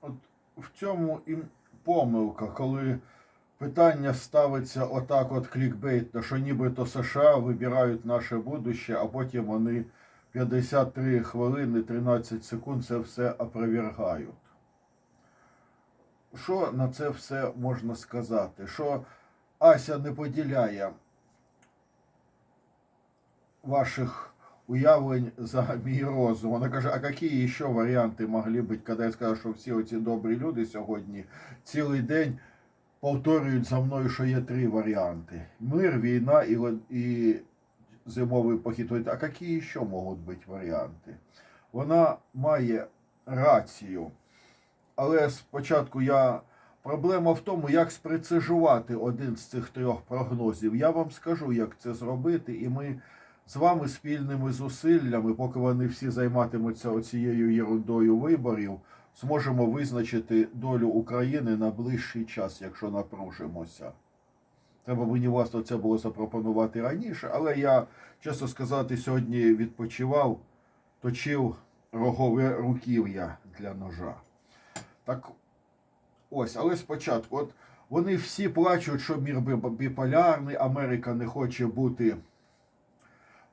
от в цьому і помилка, коли питання ставиться отак от клікбейтно, що нібито США вибирають наше будуще, а потім вони 53 хвилини 13 секунд це все опровергають. Що на це все можна сказати? Що Ася не поділяє ваших уявлень за мій розум. Вона каже, а які ще варіанти могли бути, коли я сказав, що всі оці добрі люди сьогодні цілий день повторюють за мною, що є три варіанти: мир, війна і, і зимовий похід. А які ще можуть бути варіанти? Вона має рацію. Але спочатку я. Проблема в тому, як спрецежувати один з цих трьох прогнозів. Я вам скажу, як це зробити, і ми з вами спільними зусиллями, поки вони всі займатимуться оцією єрундою виборів, зможемо визначити долю України на ближчий час, якщо напружимося. Треба мені власне це було запропонувати раніше, але я, чесно сказати, сьогодні відпочивав, точив рогове руків'я для ножа. Так ось, але спочатку, от вони всі плачуть, що мір біполярний, Америка не хоче бути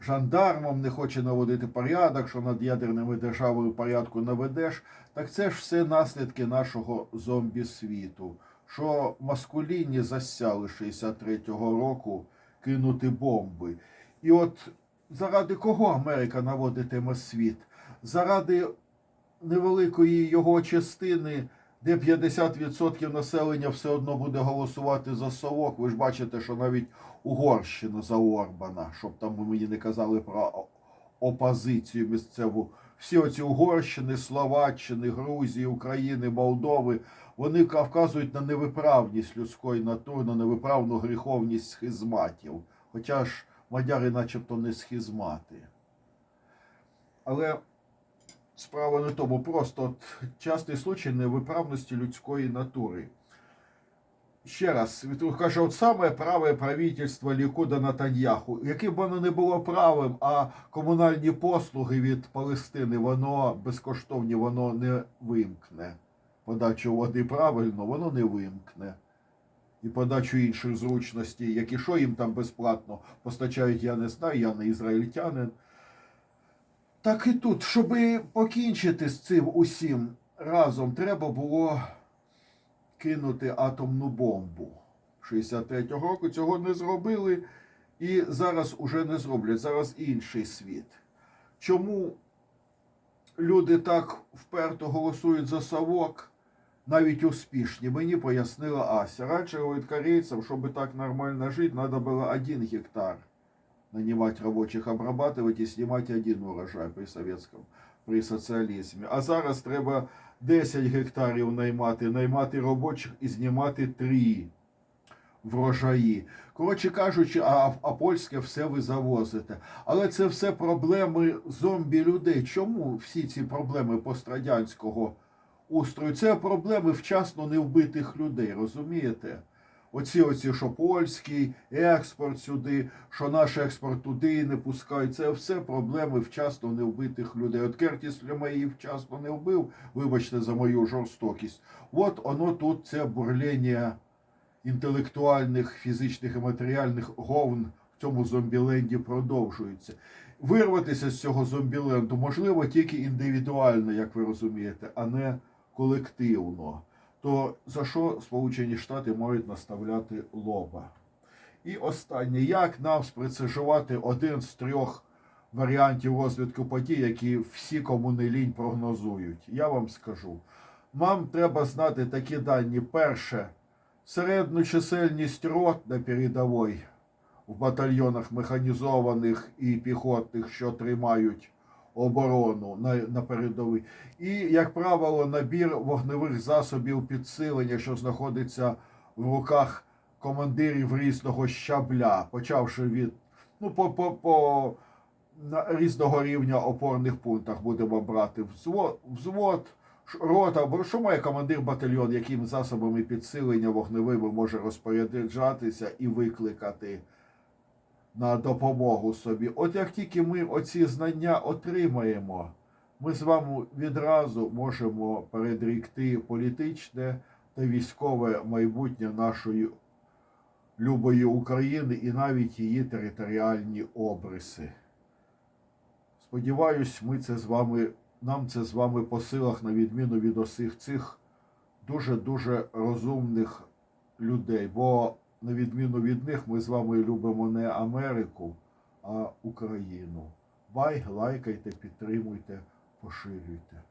жандармом, не хоче наводити порядок, що над ядерними державами порядку наведеш. Так це ж все наслідки нашого зомбі-світу. Що маскуліні засяли 63-го року кинути бомби. І от заради кого Америка наводитиме світ? Заради невеликої його частини, де 50% населення все одно буде голосувати за совок. Ви ж бачите, що навіть Угорщина за Орбана, щоб там мені не казали про опозицію місцеву. Всі оці Угорщини, Словаччини, Грузії, України, Молдови, вони вказують на невиправність людської натури, на невиправну гріховність схизматів. Хоча ж мадяри начебто не схизмати. Але справа не тому, просто частий случай невиправності людської натури. Ще раз, каже, от саме праве правительство Лікуда Натаньяху, яке б воно не було правим, а комунальні послуги від Палестини, воно безкоштовні, воно не вимкне. Подачу води правильно, воно не вимкне. І подачу інших зручностей, які що їм там безплатно постачають, я не знаю, я не ізраїльтянин. Так і тут, щоб покінчити з цим усім разом, треба було кинути атомну бомбу. 63-го року цього не зробили і зараз уже не зроблять. Зараз інший світ. Чому люди так вперто голосують за совок, навіть успішні? Мені пояснила Ася. Раніше говорить корейцям, щоб так нормально жити, треба було один гектар нанимать рабочих, обрабатывать и снимать один урожай при советском, при соціалізмі. А зараз треба 10 гектарів наймати, наймати робочих і знімати 3 врожаї. Коротше кажучи, а, а польське все ви завозите. Але це все проблеми зомбі людей. Чому всі ці проблеми пострадянського устрою? Це проблеми вчасно не вбитих людей, розумієте? Оці, оці, що польський експорт сюди, що наш експорт туди не пускають. Це все проблеми вчасно не вбитих людей. От Кертіс Лемей її вчасно не вбив, вибачте за мою жорстокість. От воно тут це бурлення інтелектуальних, фізичних і матеріальних говн в цьому зомбіленді продовжується. Вирватися з цього зомбіленду можливо тільки індивідуально, як ви розумієте, а не колективно. То за що Сполучені Штати мають наставляти лоба? І останнє, як нам спрецежувати один з трьох варіантів розвитку подій, які всі кому не лінь прогнозують? Я вам скажу. Нам треба знати такі дані. Перше, середню чисельність рот на передовій в батальйонах механізованих і піхотних, що тримають оборону на, на передовій. І, як правило, набір вогневих засобів підсилення, що знаходиться в руках командирів різного щабля, почавши від ну, по, по, по на різного рівня опорних пунктах будемо брати взвод, взвод рота, бо що має командир батальйон, яким засобами підсилення вогневими може розпоряджатися і викликати на допомогу собі. От як тільки ми оці знання отримаємо, ми з вами відразу можемо передрікти політичне та військове майбутнє нашої любої України і навіть її територіальні обриси. Сподіваюсь, ми це з вами, нам це з вами по силах, на відміну від усіх цих дуже-дуже розумних людей. Бо, на відміну від них, ми з вами любимо не Америку, а Україну. Бай, лайкайте, підтримуйте, поширюйте.